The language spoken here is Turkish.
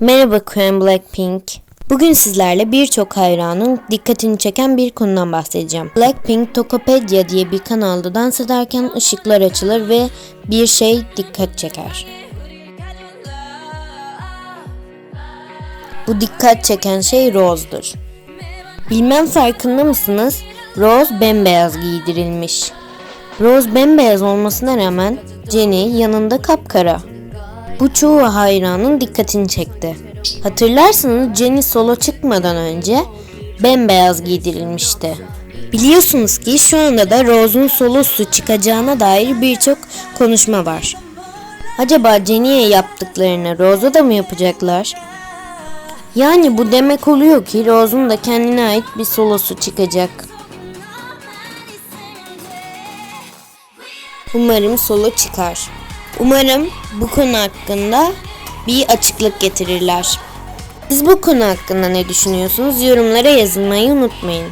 Merhaba Queen Blackpink. Bugün sizlerle birçok hayranın dikkatini çeken bir konudan bahsedeceğim. Blackpink Tokopedia diye bir kanalda dans ederken ışıklar açılır ve bir şey dikkat çeker. Bu dikkat çeken şey Rose'dur. Bilmem farkında mısınız? Rose bembeyaz giydirilmiş. Rose bembeyaz olmasına rağmen Jenny yanında kapkara. Bu çoğu hayranın dikkatini çekti. Hatırlarsanız Jenny solo çıkmadan önce bembeyaz giydirilmişti. Biliyorsunuz ki şu anda da Rose'un solosu çıkacağına dair birçok konuşma var. Acaba Jenny'e yaptıklarını Rose'a da mı yapacaklar? Yani bu demek oluyor ki Rose'un da kendine ait bir solosu çıkacak. Umarım solo çıkar. Umarım bu konu hakkında bir açıklık getirirler. Siz bu konu hakkında ne düşünüyorsunuz? Yorumlara yazmayı unutmayın.